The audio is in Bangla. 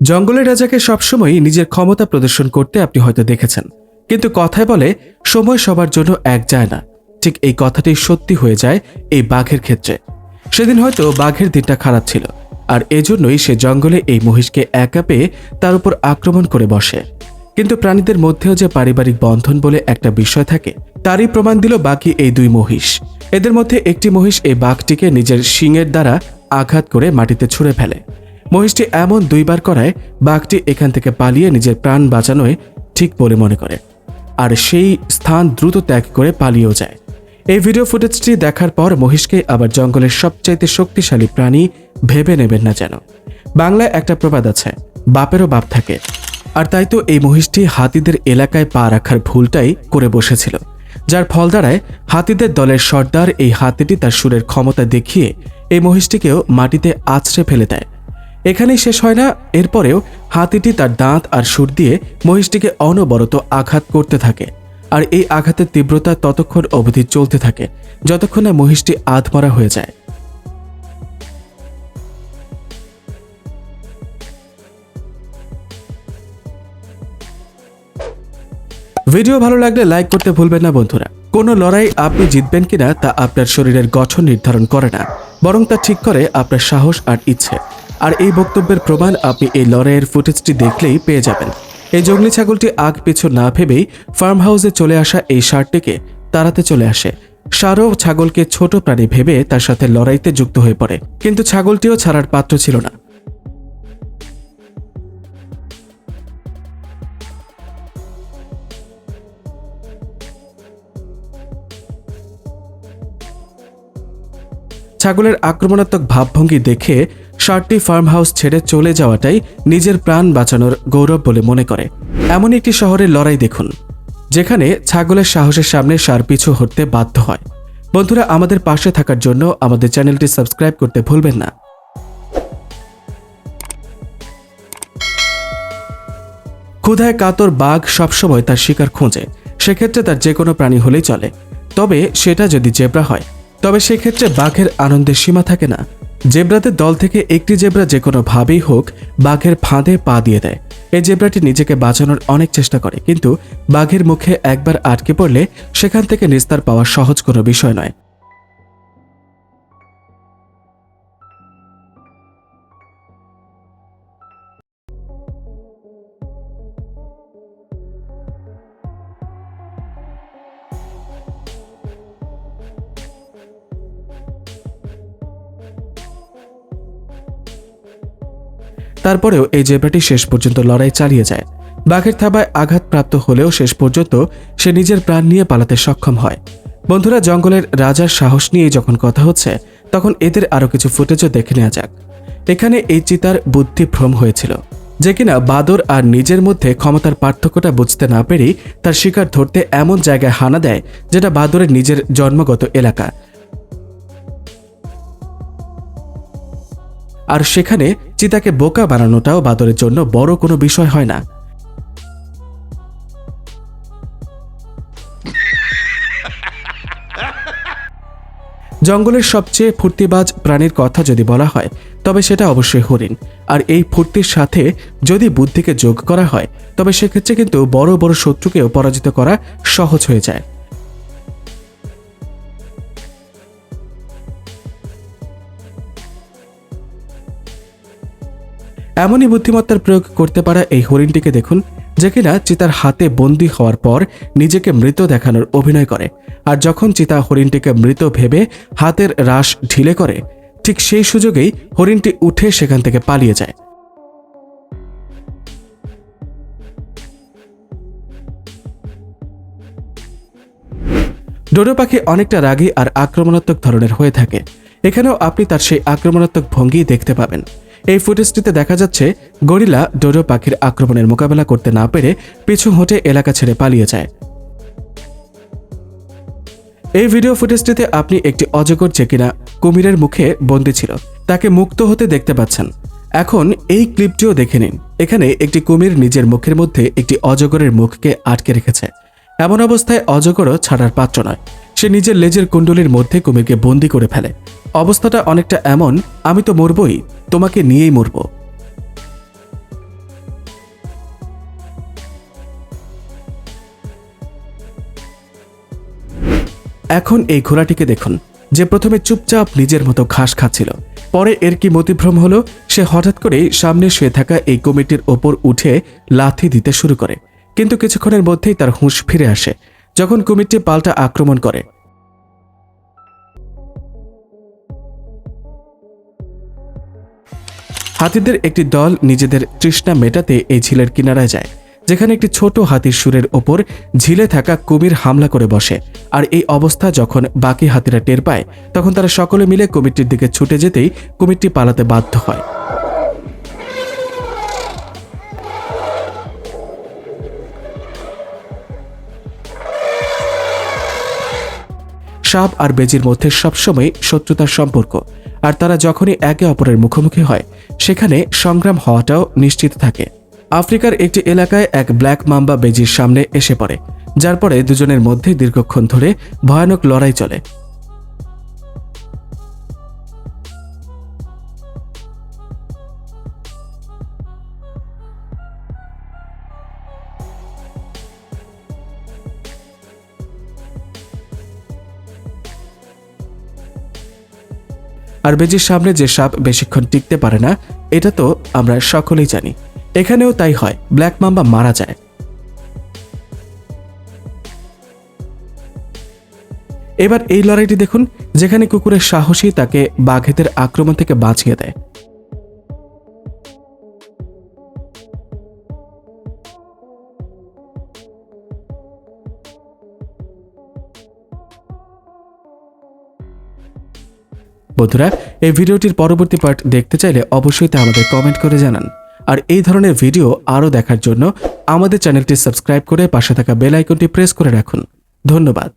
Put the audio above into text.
জঙ্গলের রাজাকে সবসময় নিজের ক্ষমতা প্রদর্শন করতে আপনি হয়তো দেখেছেন। কিন্তু কথায় বলে, সময় সবার জন্য এক যায় না। ঠিক এই কথাটি সত্যি হয়ে যায় এই বাঘের ক্ষেত্রে। সেদিন হয়তো বাঘের দিনটা খারাপ ছিল, আর এজন্যই সে জঙ্গলে এই মহিষকে একা পেয়ে তার উপর আক্রমণ করে বসে। কিন্তু প্রাণীদের মধ্যেও যে পারিবারিক বন্ধন বলে একটা বিষয় থাকে, তারই প্রমাণ দিল বাকি এই দুই মহিষ। এদের মধ্যে একটি মহিষ এই বাঘটিকে নিজের শিংয়ের দ্বারা আঘাত করে মাটিতে ছুঁড়ে ফেলে। মহিষটি এমন দুইবার করায় বাঘটি এখান থেকে পালিয়ে নিজের প্রাণ বাঁচানোয় ঠিক বলে মনে করে। আর সেই স্থান দ্রুত ত্যাগ করে পালিয়েও যায়। এই ভিডিও ফুটেজটি দেখার পর মহিষকে আবার জঙ্গলের সবচাইতে শক্তিশালী প্রাণী ভেবে নেবেন না যেন। বাংলায় একটা প্রবাদ আছে, বাপেরও বাপ থাকে। আর তাই তো এই মহিষটি হাতিদের এলাকায় পা রাখার ভুলটাই করে বসেছিল। যার ফল দ্বারায় হাতিদের দলের সর্দার এই হাতিটি তার সুরের ক্ষমতা দেখিয়ে এই মহিষটিকেও মাটিতে আছড়ে ফেলে দেয়। এখানেই শেষ হয় না। এরপরেও হাতিটি তার দাঁত আর সুর দিয়ে মহিষটিকে অনবরত আঘাত করতে থাকে। আর এই আঘাতের তীব্রতা ততক্ষণ অবধি চলতে থাকে, যতক্ষণ না মহিষটি আধমরা হয়ে যায়। ভিডিও ভালো লাগলে লাইক করতে ভুলবেন না বন্ধুরা। কোনো লড়াই আপনি জিতবেন কিনা তা আপনার শরীরের গঠন নির্ধারণ করে না, বরং তা ঠিক করে আপনার সাহস আর ইচ্ছে। আর এই বক্তব্যের প্রমাণ আপনি এই লড়াইয়ের ফুটেজটি দেখলেই পেয়ে যাবেন। এই জঙ্গলি ছাগলটি আগ পিছু না ভেবেই ফার্ম হাউসে চলে আসা এই ষাঁড়টিকে তাড়াতে চলে আসে। সারও ছাগলকে ছোট প্রাণী ভেবে তার সাথে লড়াইতে যুক্ত হয়ে পড়ে, কিন্তু ছাগলটিও ছাড়ার পাত্র ছিল না। ছাগলের আক্রমণাত্মক ভাবভঙ্গি দেখে ষাটটি ফার্ম হাউস ছেড়ে চলে যাওয়াটাই নিজের প্রাণ বাঁচানোর গৌরব বলে মনে করে। এমন একটি শহরের লড়াই দেখুন, যেখানে ছাগলের সাহসের সামনে সার পিছু হতে বাধ্য হয়। বন্ধুরা, আমাদের পাশে থাকার জন্য আমাদের চ্যানেলটি সাবস্ক্রাইব করতে ভুলবেন না। ক্ষুধায় কাতর বাঘ সবসময় তার শিকার খোঁজে, সেক্ষেত্রে তার যে কোনো প্রাণী হলেই চলে। তবে সেটা যদি জেব্রা হয়, তবে সেক্ষেত্রে বাঘের আনন্দের সীমা থাকে না। জেব্রাদের দল থেকে একটি জেব্রা যে কোনো ভাবেই হোক বাঘের ফাঁদে পা দিয়ে দেয়। এই জেব্রাটি নিজেকে বাঁচানোর অনেক চেষ্টা করে, কিন্তু বাঘের মুখে একবার আটকে পড়লে সেখান থেকে নিস্তার পাওয়া সহজ কোনো বিষয় নয়। তারপরেও এই জেব্রাটি শেষ পর্যন্ত লড়াই চালিয়ে যায়। বাঘের থাবায় আঘাতপ্রাপ্ত হলেও শেষ পর্যন্ত সে নিজের প্রাণ নিয়ে পালাতে সক্ষম হয়। বন্ধুরা, জঙ্গলের রাজার সাহস নিয়ে যখন কথা হচ্ছে, তখন এদের আরও কিছু ফুটেজও দেখে নেওয়া যাক। এখানে এই চিতার বুদ্ধি ভ্রম হয়েছিল, যে কিনা বাদর আর নিজের মধ্যে ক্ষমতার পার্থক্যটা বুঝতে না পেরেই তার শিকার ধরতে এমন জায়গায় হানা দেয়, যেটা বাদরের নিজের জন্মগত এলাকা। আর সেখানে চিতাকে বোকা বানানোটাও বাদরের জন্য বড় কোনো বিষয় হয় না। জঙ্গলের সবচেয়ে ফুর্তিবাজ প্রাণীর কথা যদি বলা হয়, তবে সেটা অবশ্যই হরিণ। আর এই ফুর্তির সাথে যদি বুদ্ধিকে যোগ করা হয়, তবে সেক্ষেত্রে কিন্তু বড় বড় শত্রুকেও পরাজিত করা সহজ হয়ে যায়। এমনই বুদ্ধিমত্তার প্রয়োগ করতে পারা এই হরিণটিকে দেখুন, যে কিনা চিতার হাতে বন্দি হওয়ার পর নিজেকে মৃত দেখানোর অভিনয় করে। আর যখন চিতা হরিণটিকে মৃত ভেবে হাতের রাশ ঢিলে করে, ঠিক সেই সুযোগেই হরিণটি উঠে সেখান থেকে পালিয়ে যায়। ডোডো পাখি অনেকটা রাগী আর আক্রমণাত্মক ধরনের হয়ে থাকে। এখানেও আপনি তার সেই আক্রমণাত্মক ভঙ্গি দেখতে পাবেন। এই ফুটেজটিতে দেখা যাচ্ছে, গরিলা ডোডো পাখির আক্রমণের মোকাবেলা করতে না পেরে পিছু হটে এলাকা ছেড়ে পালিয়ে যায়। এই ভিডিও ফুটেজটিতে আপনি একটি অজগর যে কিনা কুমিরের মুখে বন্দী ছিল, তাকে মুক্ত হতে দেখতে পাচ্ছেন। এখন এই ক্লিপটিও দেখে নিন। এখানে একটি কুমির নিজের মুখের মধ্যে একটি অজগরের মুখকে আটকে রেখেছে। এমন অবস্থায় অজগরও ছাড়ার পাত্র নয়। সে নিজের লেজের কুণ্ডলির মধ্যে কুমিরকে বন্দি করে ফেলে। অবস্থাটা অনেকটা এমন, আমি তো মরবই, তোমাকে নিয়েই মরব। এখন এই ঘোড়াটিকে দেখুন, যে প্রথমে চুপচাপ নিজের মতো ঘাস খাচ্ছিল, পরে এর কি মতিভ্রম হল, সে হঠাৎ করেই সামনে শুয়ে থাকা এই কমিটির ওপর উঠে লাথি দিতে শুরু করে, কিন্তু কিছুক্ষণের মধ্যেই তার হুঁশ ফিরে আসে যখন কুমিরটি পাল্টা আক্রমণ করে। হাতিদের একটি দল নিজেদের তৃষ্ণা মেটাতে এই ঝিলের কিনারায় যায়, যেখানে একটি ছোট হাতির সুরের ওপর ঝিলে থাকা কুমির হামলা করে বসে। আর এই অবস্থা যখন বাকি হাতিরা টের পায়, তখন তারা সকলে মিলে কুমিরটির দিকে ছুটে যেতেই কুমিরটি পালাতে বাধ্য হয়। সাপ আর বেজির মধ্যে সবসময় শত্রুতার সম্পর্ক। আর তারা যখনই একে অপরের মুখোমুখি হয়, সেখানে সংগ্রাম হওয়াটাও নিশ্চিত থাকে। আফ্রিকার একটি এলাকায় এক ব্ল্যাক মাম্বা বেজির সামনে এসে পড়ে, যার পরে দুজনের মধ্যে দীর্ঘক্ষণ ধরে ভয়ানক লড়াই চলে। আর বেজির সামনে যে সাপ বেশিক্ষণ টিকতে পারে না, এটা তো আমরা সকলেই জানি। এখানেও তাই হয়, ব্ল্যাক মাম্বা মারা যায়। এবার এই লড়াইটি দেখুন, যেখানে কুকুরের সাহসী তাকে বাঘেদের আক্রমণ থেকে বাঁচিয়ে দেয়। বন্ধুরা, এই ভিডিওটির পরবর্তী পার্ট দেখতে চাইলে অবশ্যই তা আমাদের কমেন্ট করে জানান। আর এই ধরনের ভিডিও আরও দেখার জন্য আমাদের চ্যানেলটি সাবস্ক্রাইব করে পাশে থাকা বেল আইকনটি প্রেস করে রাখুন। ধন্যবাদ।